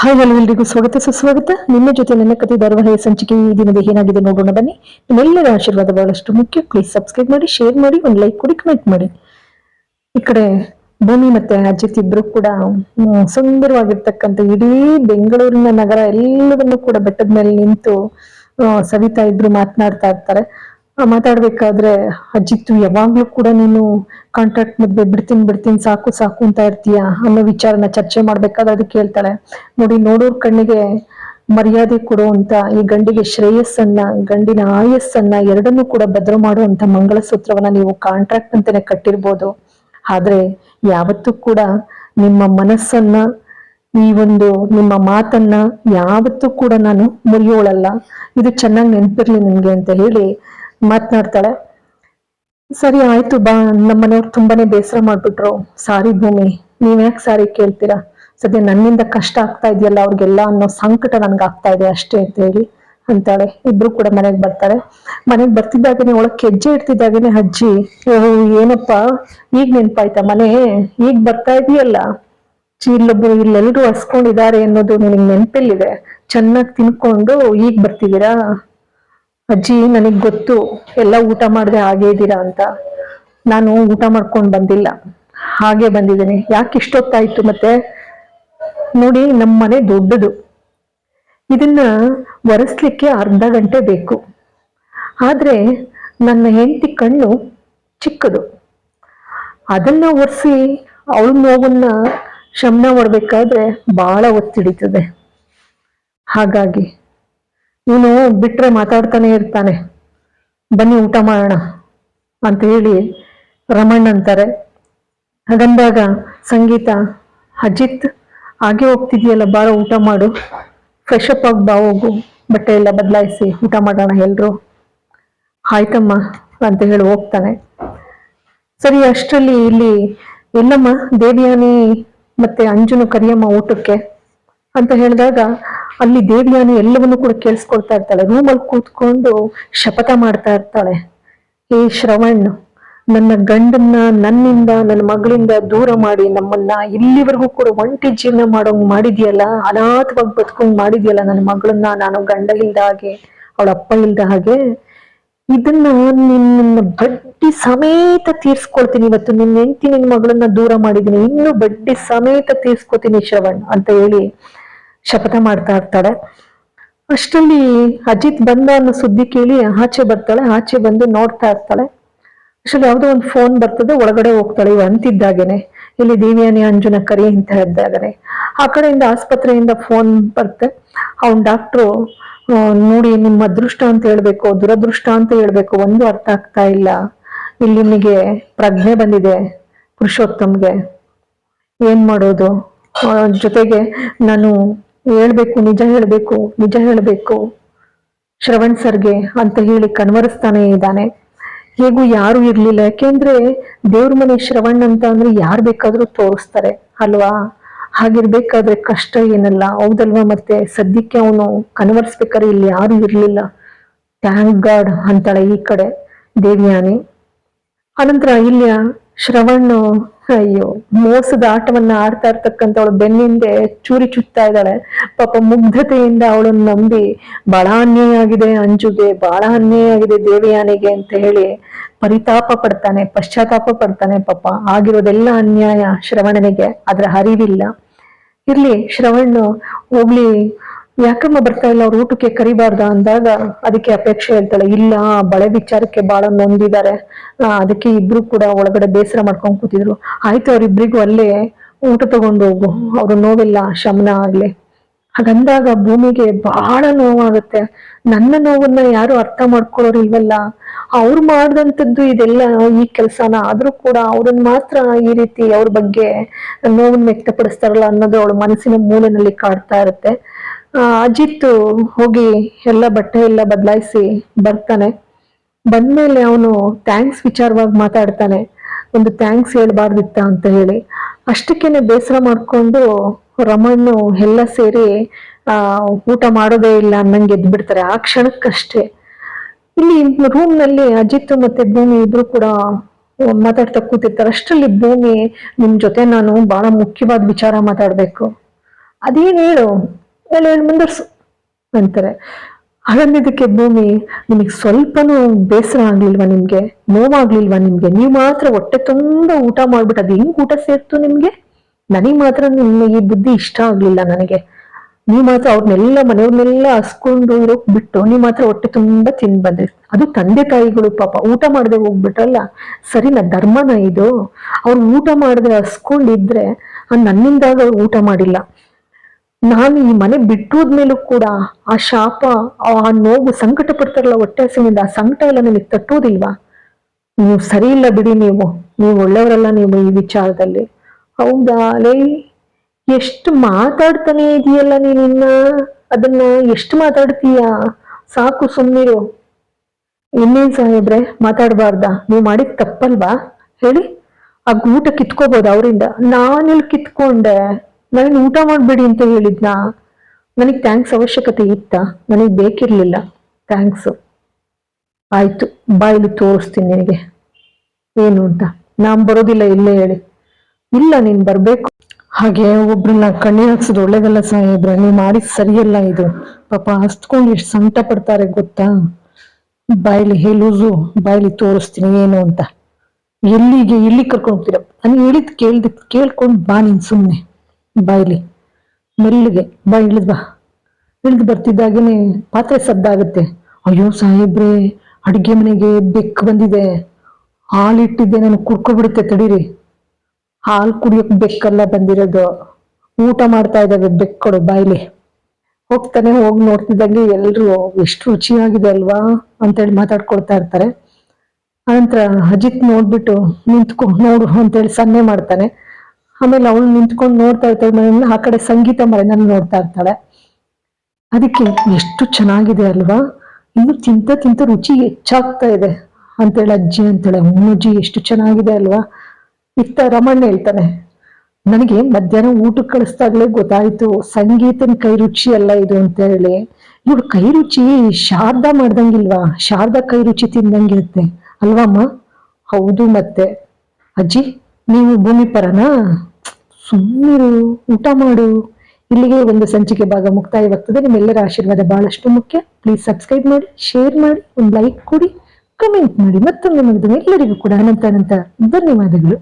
Hi ಎಲ್ಲರಿಗೂ ಸ್ವಾಗತ. ಸುಸ್ವಾಗತ ನಿಮ್ಮ ಜೊತೆ ನನ್ನ ಕತೆ ಧಾರಾವಾಹಿಯ ಸಂಚಿಕೆ ಈ ದಿನದ ಏನಾಗಿದೆ ನೋಡೋಣ ಬನ್ನಿ. ನಿಮ್ಮೆಲ್ಲರ ಆಶೀರ್ವಾದ ಬಹಳಷ್ಟು ಮುಖ್ಯ. ಪ್ಲೀಸ್ ಸಬ್ಸ್ಕ್ರೈಬ್ ಮಾಡಿ ಶೇರ್ ಮಾಡಿ, ಒಂದು ಲೈಕ್ ಕೊಡಿ ಕಮೆಂಟ್ ಮಾಡಿ. ಈ ಕಡೆ ಭೂಮಿ ಮತ್ತೆ ಅಜಿತ್ ಇಬ್ರು ಕೂಡ ಸುಂದರವಾಗಿರ್ತಕ್ಕಂಥ ಇಡೀ ಬೆಂಗಳೂರಿನ ನಗರ ಎಲ್ಲವನ್ನೂ ಕೂಡ ಬೆಟ್ಟದ ಮೇಲೆ ನಿಂತು ಸವಿತಾ ಇಬ್ರು ಮಾತನಾಡ್ತಾ ಇರ್ತಾರೆ. ಮಾತಾಡ್ಬೇಕಾದ್ರೆ ಅಜಿತ್, ಯಾವಾಗ್ಲೂ ಕೂಡ ನೀನು ಕಾಂಟ್ರಾಕ್ಟ್ ಮದ್ವೆ ಬಿಡ್ತೀನಿ ಬಿಡ್ತೀನಿ, ಸಾಕು ಸಾಕು ಅಂತ ಇರ್ತೀಯ ಅನ್ನೋ ವಿಚಾರನ ಚರ್ಚೆ ಮಾಡ್ಬೇಕಾದ್ರೆ ಅದಕ್ಕೆ ಹೇಳ್ತಾಳೆ. ನೋಡಿ, ನೋಡೋರ್ ಕಣ್ಣಿಗೆ ಮರ್ಯಾದೆ ಕೊಡುವಂತ ಈ ಗಂಡಿಗೆ ಶ್ರೇಯಸ್ಸನ್ನ, ಗಂಡಿನ ಆಯಸ್ಸನ್ನ ಎರಡನ್ನೂ ಕೂಡ ಭದ್ರ ಮಾಡುವಂತ ಮಂಗಳಸೂತ್ರವನ್ನ ನೀವು ಕಾಂಟ್ರಾಕ್ಟ್ ಅಂತಾನೆ ಕಟ್ಟಿರ್ಬೋದು. ಆದ್ರೆ ಯಾವತ್ತೂ ಕೂಡ ನಿಮ್ಮ ಮನಸ್ಸನ್ನ, ಈ ಒಂದು ನಿಮ್ಮ ಮಾತನ್ನ ಯಾವತ್ತೂ ಕೂಡ ನಾನು ಮುರಿಯೋಳಲ್ಲ. ಇದು ಚೆನ್ನಾಗಿ ನೆನ್ಪಿರ್ಲಿ ನಿಮ್ಗೆ ಅಂತ ಹೇಳಿ ಮಾತನಾಡ್ತಾಳೆ. ಸರಿ, ಆಯ್ತು ಬಾ. ನಮ್ಮನೆಯವ್ರು ತುಂಬಾನೇ ಬೇಸರ ಮಾಡ್ಬಿಟ್ರು. ಸಾರಿ ಭೂಮಿ. ನೀವ್ ಯಾಕೆ ಸಾರಿ ಕೇಳ್ತೀರಾ? ಸದ್ಯ ನನ್ನಿಂದ ಕಷ್ಟ ಆಗ್ತಾ ಇದೆಯಲ್ಲ ಅವ್ರಿಗೆಲ್ಲ ಅನ್ನೋ ಸಂಕಟ ನನ್ಗೆ ಆಗ್ತಾ ಇದೆ ಅಷ್ಟೇ ಅಂತ ಹೇಳಿ ಅಂತಾಳೆ. ಇಬ್ರು ಕೂಡ ಮನೆಗೆ ಬರ್ತಾರೆ. ಮನೆಗೆ ಬರ್ತಿದ್ದಾಗನೆ ಒಳಗ್ ಕೆಜ್ಜೆ ಇಡ್ತಿದ್ದಾಗನೆ ಅಜ್ಜಿ. ಏನಪ್ಪ? ಈಗ ನೆನ್ಪಾಯ್ತಾ ಮನೆ? ಈಗ ಬರ್ತಾ ಇದೆಯಲ್ಲ? ಇಲ್ಲೊಬ್ರು ಇಲ್ಲೆಲ್ರು ಹಸ್ಕೊಂಡಿದ್ದಾರೆ ಅನ್ನೋದು ನಿನಗೆ ನೆನಪಲ್ಲಿದೆ? ಚೆನ್ನಾಗಿ ತಿನ್ಕೊಂಡು ಈಗ ಬರ್ತಿದ್ದೀರಾ? ಅಜ್ಜಿ, ನನಗ್ ಗೊತ್ತು. ಎಲ್ಲ ಊಟ ಮಾಡದೆ ಹಾಗೆ ಇದ್ದೀರಾ ಅಂತ. ನಾನು ಊಟ ಮಾಡ್ಕೊಂಡು ಬಂದಿಲ್ಲ. ಹಾಗೆ ಬಂದಿದ್ದೀನಿ. ಯಾಕೆ ಇಷ್ಟೊತ್ತಾಯ್ತು ಮತ್ತೆ? ನೋಡಿ ನಮ್ಮ ಮನೆ ದೊಡ್ಡದು. ಇದನ್ನ ಒರೆಸ್ಲಿಕ್ಕೆ ಅರ್ಧ ಗಂಟೆ ಬೇಕು. ಆದ್ರೆ ನನ್ನ ಹೆಂಡತಿ ಕಣ್ಣು ಚಿಕ್ಕದು. ಅದನ್ನ ಒರೆಸಿ ಅವಳ ನೋವನ್ನ ಶಮನ ಮಾಡ್ಬೇಕಾದ್ರೆ ಬಹಳ ಒತ್ತಿಡಿತದೆ ಹಾಗಾಗಿ ಇವನು ಬಿಟ್ರೆ ಮಾತಾಡ್ತಾನೆ ಇರ್ತಾನೆ. ಬನ್ನಿ ಊಟ ಮಾಡೋಣ ಅಂತ ಹೇಳಿ ರಮಣ್ ಅಂತಾರೆ. ಹಾಗಂದಾಗ ಸಂಗೀತ, ಅಜಿತ್, ಹಾಗೆ ಹೋಗ್ತಿದ್ಯಲ್ಲ, ಬಾರ ಊಟ ಮಾಡು. ಫ್ರೆಶ್ ಅಪ್ ಆಗಿ ಬಾ, ಹೋಗು. ಬಟ್ಟೆ ಎಲ್ಲ ಬದಲಾಯಿಸಿ, ಊಟ ಮಾಡೋಣ ಎಲ್ರು. ಆಯ್ತಮ್ಮ ಅಂತ ಹೇಳಿ ಹೋಗ್ತಾನೆ. ಸರಿ, ಅಷ್ಟರಲ್ಲಿ ಇಲ್ಲಿ ಎಲ್ಲಮ್ಮ, ದೇವಿಯಾನಿ ಮತ್ತೆ ಅಂಜುನು ಕರಿಯಮ್ಮ ಊಟಕ್ಕೆ ಅಂತ ಹೇಳಿದಾಗ ಅಲ್ಲಿ ದೇವಿಯಾನೆ ಎಲ್ಲವನ್ನೂ ಕೂಡ ಕೇಳಿಸ್ಕೊಳ್ತಾ ಇರ್ತಾಳೆ. ರೂಮಲ್ಲಿ ಕೂತ್ಕೊಂಡು ಶಪಥ ಮಾಡ್ತಾ ಇರ್ತಾಳೆ. ಏ ಶ್ರವಣ್, ನನ್ನ ಗಂಡನ್ನ ನನ್ನಿಂದ, ನನ್ನ ಮಗಳಿಂದ ದೂರ ಮಾಡಿ, ನಮ್ಮನ್ನ ಇಲ್ಲಿವರೆಗೂ ಕೂಡ ಒಂಟಿ ಜೀವನ ಮಾಡೋಂಗ್ ಮಾಡಿದ್ಯಲ್ಲ, ಅನಾಥವಾಗಿ ಬದುಕೊಂಗ್ ಮಾಡಿದ್ಯಲ್ಲ ನನ್ನ ಮಗಳನ್ನ, ನಾನು ಗಂಡ ಇಲ್ದ ಹಾಗೆ, ಅವಳ ಅಪ್ಪ ಇಲ್ದ ಹಾಗೆ, ಇದನ್ನ ನಿನ್ನ ಬಡ್ಡಿ ಸಮೇತ ತೀರ್ಸ್ಕೊಳ್ತೀನಿ. ಇವತ್ತು ನಿನ್ನ ಹೆಂಡತಿ ನಿನ್ನ ಮಗಳನ್ನ ದೂರ ಮಾಡಿದೀನಿ. ಇನ್ನು ಬಡ್ಡಿ ಸಮೇತ ತೀರ್ಸ್ಕೊತೀನಿ ಶ್ರವಣ್ ಅಂತ ಹೇಳಿ ಶಪಥ ಮಾಡ್ತಾ ಇರ್ತಾಳೆ. ಅಷ್ಟರಲ್ಲಿ ಅಜಿತ್ ಬಂದ ಅನ್ನೋ ಸುದ್ದಿ ಕೇಳಿ ಆಚೆ ಬರ್ತಾಳೆ. ಆಚೆ ಬಂದು ನೋಡ್ತಾ ಇರ್ತಾಳೆ. ಅಷ್ಟರಲ್ಲಿ ಯಾವುದೋ ಒಂದು ಫೋನ್ ಬರ್ತದೆ, ಒಳಗಡೆ ಹೋಗ್ತಾಳೆ. ಇವ ಅಂತಿದ್ದಾಗೇನೆ, ಇಲ್ಲಿ ದೇವಿಯಾನಿ, ಅಂಜುನ ಕರಿ ಅಂತ ಇದ್ದಾಗನೆ ಆ ಕಡೆಯಿಂದ ಆಸ್ಪತ್ರೆಯಿಂದ ಫೋನ್ ಬರುತ್ತೆ. ಅವನ್ ಡಾಕ್ಟ್ರು ನೋಡಿ, ನಿಮ್ಮ ಅದೃಷ್ಟ ಅಂತ ಹೇಳ್ಬೇಕು, ದುರದೃಷ್ಟ ಅಂತ ಹೇಳ್ಬೇಕು. ಒಂದು ಅರ್ಥ ಆಗ್ತಾ ಇಲ್ಲ. ಇಲ್ಲಿ ನಿಮಗೆ ಪ್ರಜ್ಞೆ ಬಂದಿದೆ ಪುರುಷೋತ್ತಮ್ಗೆ. ಏನ್ ಮಾಡೋದು? ಜೊತೆಗೆ ನಾನು ಹೇಳ್ಬೇಕು, ನಿಜ ಹೇಳ್ಬೇಕು ನಿಜ ಹೇಳ್ಬೇಕು. ಶ್ರವಣ್ ಸರ್ಗೆ ಅಂತ ಹೇಳಿ ಕಣ್ವರಿಸ್ತಾನೆ ಇದ್ದಾನೆ. ಹೇಗೂ ಯಾರು ಇರ್ಲಿಲ್ಲ. ಯಾಕೆಂದ್ರೆ ದೇವ್ರ ಮನೆ ಶ್ರವಣ್ ಅಂತ ಅಂದ್ರೆ ಯಾರು ಬೇಕಾದ್ರೂ ತೋರಿಸ್ತಾರೆ, ಅಲ್ವಾ? ಹಾಗಿರ್ಬೇಕಾದ್ರೆ ಕಷ್ಟ ಏನಲ್ಲ. ಹೌದಲ್ವಾ ಮತ್ತೆ? ಸದ್ಯಕ್ಕೆ ಅವನು ಕನ್ವರ್ಸ್ಬೇಕಾದ್ರೆ ಇಲ್ಲಿ ಯಾರು ಇರ್ಲಿಲ್ಲ. ಥ್ಯಾಂಕ್ ಗಾಡ್ ಅಂತಾಳೆ ಈ ಕಡೆ ದೇವ್ಯಾನಿ. ಅನಂತರ ಇಲ್ಲಿಯ ಶ್ರವಣ್ ಅಯ್ಯೋ, ಮೋಸದ ಆಟವನ್ನ ಆಡ್ತಾ ಇರ್ತಕ್ಕಂಥವಳು ಬೆನ್ನಿಂದೆ ಚೂರಿ ಚುತ್ತಾ ಇದ್ದಾಳೆ. ಪಾಪ ಮುಗ್ಧತೆಯಿಂದ ಅವಳನ್ನ ನಂಬಿ ಬಹಳ ಅನ್ಯಾಯ ಆಗಿದೆ ಅಂಜುಗೆ ಬಹಳ ಅನ್ಯಾಯ ಆಗಿದೆ ದೇವಯಾನಿಗೆ ಅಂತ ಹೇಳಿ ಪರಿತಾಪ ಪಡ್ತಾನೆ, ಪಶ್ಚಾತ್ತಾಪ ಪಡ್ತಾನೆ ಪಾಪ. ಆಗಿರೋದೆಲ್ಲ ಅನ್ಯಾಯ ಶ್ರವಣನಿಗೆ ಅದ್ರ ಹರಿವಿಲ್ಲ. ಇರ್ಲಿ ಶ್ರವಣ್ ಹೋಗ್ಲಿ ಯಾಕಮ್ಮ ಬರ್ತಾ ಇಲ್ಲ? ಅವ್ರ ಊಟಕ್ಕೆ ಕರಿಬಾರ್ದ ಅಂದಾಗ ಅದಕ್ಕೆ ಅಪೇಕ್ಷೆ ಹೇಳ್ತಾಳೆ. ಇಲ್ಲ, ಬಳೆ ವಿಚಾರಕ್ಕೆ ಬಹಳ ನೊಂದಿದ್ದಾರೆ. ಅದಕ್ಕೆ ಇಬ್ರು ಕೂಡ ಒಳಗಡೆ ಬೇಸರ ಮಾಡ್ಕೊಂಡ್ ಕೂತಿದ್ರು. ಆಯ್ತು, ಅವ್ರಿಬ್ರಿಗೂ ಅಲ್ಲೇ ಊಟ ತಗೊಂಡು ಹೋಗು. ಅವ್ರ ನೋವೆಲ್ಲ, ಶಮನ ಆಗ್ಲಿ. ಹಾಗಂದಾಗ ಭೂಮಿಗೆ ಬಹಳ ನೋವಾಗುತ್ತೆ. ನನ್ನ ನೋವನ್ನ ಯಾರು ಅರ್ಥ ಮಾಡ್ಕೊಳ್ಳೋರು ಇಲ್ವಲ್ಲ? ಅವ್ರು ಮಾಡ್ದಂಥದ್ದು ಇದೆಲ್ಲ ಈ ಕೆಲಸನ. ಆದ್ರೂ ಕೂಡ ಅವ್ರನ್ನ ಮಾತ್ರ ಈ ರೀತಿ ಅವ್ರ ಬಗ್ಗೆ ನೋವನ್ನ ವ್ಯಕ್ತಪಡಿಸ್ತಾರಲ್ಲ ಅನ್ನೋದು ಅವಳ ಮನಸ್ಸಿನ ಮೂಲೆನಲ್ಲಿ ಕಾಡ್ತಾ ಇರುತ್ತೆ. ಅಜಿತ್ ಹೋಗಿ ಎಲ್ಲ ಬಟ್ಟೆ ಎಲ್ಲ ಬದಲಾಯಿಸಿ ಬರ್ತಾನೆ. ಬಂದ್ಮೇಲೆ ಅವನು ಥ್ಯಾಂಕ್ಸ್ ವಿಚಾರವಾಗಿ ಮಾತಾಡ್ತಾನೆ. ಒಂದು ಥ್ಯಾಂಕ್ಸ್ ಹೇಳ್ಬಾರ್ದಿತ್ತ ಅಂತ ಹೇಳಿ. ಅಷ್ಟಕ್ಕೇನೆ ಬೇಸರ ಮಾಡ್ಕೊಂಡು ರಮಣ್ಣು ಎಲ್ಲ ಸೇರಿ ಊಟ ಮಾಡೋದೇ ಇಲ್ಲ ಅನ್ನಂಗೆ ಎದ್ದು ಬಿಡ್ತಾರೆ ಆ ಕ್ಷಣಕ್ಕಷ್ಟೇ. ಇಲ್ಲಿ ರೂಮ್ನಲ್ಲಿ ಅಜಿತ್ ಮತ್ತೆ ಭೂಮಿ ಇಬ್ರು ಕೂಡ ಮಾತಾಡ್ತಾ ಕೂತಿರ್ತಾರೆ. ಅಷ್ಟರಲ್ಲಿ ಭೂಮಿ ನಿಮ್ ಜೊತೆ ನಾನು ಬಹಳ ಮುಖ್ಯವಾದ ವಿಚಾರ ಮಾತಾಡ್ಬೇಕು. ಅದೇನು ಹೇಳು? ಹೇಳು ಮುಂದರ್ಸು ಅಂತಾರೆ. ಹಾಗಂದಿದ್ದಕ್ಕೆ ಭೂಮಿ ನಿಮಗೆ ಸ್ವಲ್ಪನೂ ಬೇಸರ ಆಗ್ಲಿಲ್ವಾ ನಿಮ್ಗೆ? ನೋವಾಗ್ಲಿಲ್ವಾ ನಿಮ್ಗೆ? ನೀವು ಮಾತ್ರ ಹೊಟ್ಟೆ ತುಂಬಾ ಊಟ ಮಾಡ್ಬಿಟ್ಟು ಅದು ಹೆಂಗ್ ಊಟ ಸೇರ್ತು ನಿಮ್ಗೆ? ನನಗೆ ಮಾತ್ರ ನಿಮ್ಮ ಈ ಬುದ್ಧಿ ಇಷ್ಟ ಆಗ್ಲಿಲ್ಲ ನನಗೆ. ನೀವು ಮಾತ್ರ ಅವ್ರನ್ನೆಲ್ಲ ಮನೆಯವ್ರನ್ನೆಲ್ಲ ಹಸ್ಕೊಂಡು ಇರೋಕ್ ಬಿಟ್ಟು ನೀವು ಮಾತ್ರ ಹೊಟ್ಟೆ ತುಂಬಾ ತಿಂದ್ ಬಂದ್ರಿ. ಅದು ತಂದೆ ತಾಯಿಗಳು ಪಾಪ. ಊಟ ಮಾಡದೆ ಹೋಗ್ಬಿಟ್ರಲ್ಲ? ಸರಿನಾ ಧರ್ಮನ ಇದು. ಅವ್ರು ಊಟ ಮಾಡಿದ್ರೆ ಹಸ್ಕೊಂಡಿದ್ರೆ, ನನ್ನಿಂದಾಗ ಅವ್ರು ಊಟ ಮಾಡಿಲ್ಲ. ನಾನು ಈ ಮನೆ ಬಿಟ್ಟೋದ್ಮೇಲೂ ಕೂಡ ಆ ಶಾಪ, ಆ ನೋವು ಸಂಕಟ ಪಡ್ತಾರಲ್ಲ ಹೊಟ್ಟೆ ಹಸಿನಿಂದ ಆ ಸಂಕಟ ಎಲ್ಲ ನನಗೆ ತಟ್ಟೋದಿಲ್ವಾ? ನೀವು ಸರಿ ಇಲ್ಲ ಬಿಡಿ ನೀವು. ನೀವು ಒಳ್ಳೆಯವರಲ್ಲ ನೀವು ಈ ವಿಚಾರದಲ್ಲಿ. ಹೌದಾ ಲೇ? ಎಷ್ಟು ಮಾತಾಡ್ತಾನೆ ಇದೆಯಲ್ಲ ನೀನಿನ್ನ ಅದನ್ನ ಎಷ್ಟು ಮಾತಾಡ್ತೀಯ? ಸಾಕು ಸುಮ್ಮನಿರು ಇನ್ನೇನ್ ಸಾಹೇಬ್ರೆ, ಮಾತಾಡಬಾರ್ದ? ನೀವು ಮಾಡಿದ ತಪ್ಪಲ್ವಾ? ಹೇಳಿ. ಆ ಊಟ ಕಿತ್ಕೋಬಹುದು ಅವರಿಂದ. ನಾನಿಲ್ಲಿ ಕಿತ್ಕೊಂಡೆ. ನನಗೆ ಊಟ ಮಾಡಬೇಡಿ ಅಂತ ಹೇಳಿದ್ನಾ? ನನಗೆ ಥ್ಯಾಂಕ್ಸ್ ಅವಶ್ಯಕತೆ ಇತ್ತಾ? ನನಗೆ ಬೇಕಿರಲಿಲ್ಲ. ಥ್ಯಾಂಕ್ಸ್ ಆಯ್ತು ಬಾಯಲ್ಲಿ ತೋರಿಸ್ತೀನಿ ನಿನಗೆ. ಏನು ಅಂತ? ನಾನು ಬರೋದಿಲ್ಲ, ಇಲ್ಲೇ ಹೇಳಿ. ಇಲ್ಲ, ನೀನು ಬರಬೇಕು. ಹಾಗೆ ಒಬ್ರನ್ನ ಕಣ್ಣಿ ಹಾಕ್ಸೋದು ಒಳ್ಳೇದಲ್ಲ ಸಾಹೇಬ್ರ ನೀವು ಮಾಡಿದ್ ಸರಿಯಲ್ಲ ಇದು. ಪಾಪ ಹಸ್ತ್ಕೊಂಡು ಎಷ್ಟು ಸಂಕಟ ಪಡ್ತಾರೆ ಗೊತ್ತಾ? ಬಾಯಲ್ಲಿ ಹೇಳುದು ಬಾಯಲ್ಲಿ ತೋರಿಸ್ತೀನಿ, ಏನು ಅಂತ. ಎಲ್ಲಿಗೆ ಎಲ್ಲಿ ಕರ್ಕೊಂಡು ಹೋಗ್ತೀರ? ನಾನು ಹೇಳಿದ್ ಕೇಳ್ದ, ಕೇಳ್ಕೊಂಡು ಬಾ ನೀನು ಸುಮ್ನೆ. ಬಾಯ್ಲಿ. ಮೆಲ್ಲಿಗೆ, ಬಾ, ಇಳಿದ್ ಬಾ. ಇಳಿದು ಬರ್ತಿದ್ದಾಗೇನೆ ಪಾತ್ರೆ ಸದ್ದಾಗುತ್ತೆ. ಅಯ್ಯೋ ಸಾಹೇಬ್ರೆ, ಅಡುಗೆ ಮನೆಗೆ ಬೆಕ್ಕು ಬಂದಿದೆ. ಹಾಲಿಟ್ಟಿದ್ದೆ, ನಾನು ಕುಡ್ಕೊಬಿಡುತ್ತೆ, ತಡೀರಿ. ಹಾಲು ಕುಡಿಯೋಕ್ ಬೆಕ್ಕಲ್ಲ ಬಂದಿರೋದು. ಊಟ ಮಾಡ್ತಾ ಇದ್ದಾವೆ ಬೆಕ್ಕಳು ಬಾಯ್ಲಿ. ಹೋಗ್ತಾನೆ, ಹೋಗಿ ನೋಡ್ತಿದ್ದಂಗೆ ಎಲ್ರು ಎಷ್ಟು ರುಚಿಯಾಗಿದೆ ಅಲ್ವಾ ಅಂತೇಳಿ ಮಾತಾಡ್ಕೊಳ್ತಾ ಇರ್ತಾರೆ. ಆನಂತರ ಅಜಿತ್ ನೋಡ್ಬಿಟ್ಟು ನಿಂತ್ಕೊ, ನೋಡು ಅಂತೇಳಿ ಸನ್ನೆ ಮಾಡ್ತಾನೆ. ಆಮೇಲೆ ಅವಳು ನಿಂತ್ಕೊಂಡು ನೋಡ್ತಾ ಇರ್ತಾಳೆ ಮನೆಯಿಂದ ಆ ಕಡೆ ಸಂಗೀತ ಮನೆಯಲ್ಲಿ ನೋಡ್ತಾ ಇರ್ತಾಳೆ. ಅದಕ್ಕೆ ಎಷ್ಟು ಚೆನ್ನಾಗಿದೆ ಅಲ್ವಾ? ಇನ್ನು ತಿಂತ ತಿಂತ ರುಚಿ ಹೆಚ್ಚಾಗ್ತಾ ಇದೆ ಅಂತೇಳಿ ಅಜ್ಜಿ ಅಂತೇಳಿ. ಅಜ್ಜಿ, ಎಷ್ಟು ಚೆನ್ನಾಗಿದೆ ಅಲ್ವಾ? ಇತ್ತ ರಮಣ್ಣ ಹೇಳ್ತಾನೆ, ನನಗೆ ಮಧ್ಯಾಹ್ನ ಊಟಕ್ಕೆ ಕಳಿಸ್ದಾಗ್ಲೇ ಗೊತ್ತಾಯ್ತು. ಸಂಗೀತನ ಕೈ ರುಚಿ ಅಲ್ಲ ಇದು ಅಂತ ಹೇಳಿ ಇವಳು ಕೈ ರುಚಿ ಶಾರದಾ ಮಾಡ್ದಂಗಿಲ್ವಾ? ಶಾರದಾ ಕೈ ರುಚಿ ತಿಂದಂಗಿರುತ್ತೆ. ಅಲ್ವಮ್ಮ? ಹೌದು ಮತ್ತೆ. ಅಜ್ಜಿ ನೀವು ಭೂಮಿ ಪರನಾ? ಊಟ ಮಾಡು. ಇಲ್ಲಿಗೆ ಒಂದು ಸಂಚಿಕೆ ಭಾಗ ಮುಕ್ತಾಯವಾಗ್ತದೆ. ನಿಮ್ಮೆಲ್ಲರ ಆಶೀರ್ವಾದ ಬಹಳಷ್ಟು ಮುಖ್ಯ. ಪ್ಲೀಸ್ ಸಬ್ಸ್ಕ್ರೈಬ್ ಮಾಡಿ ಶೇರ್ ಮಾಡಿ, ಒಂದು ಲೈಕ್ ಕೊಡಿ ಕಮೆಂಟ್ ಮಾಡಿ. ಮತ್ತೊಮ್ಮೆ ಎಲ್ಲರಿಗೂ ಕೂಡ ಅನಂತ ಅನಂತ ಧನ್ಯವಾದಗಳು.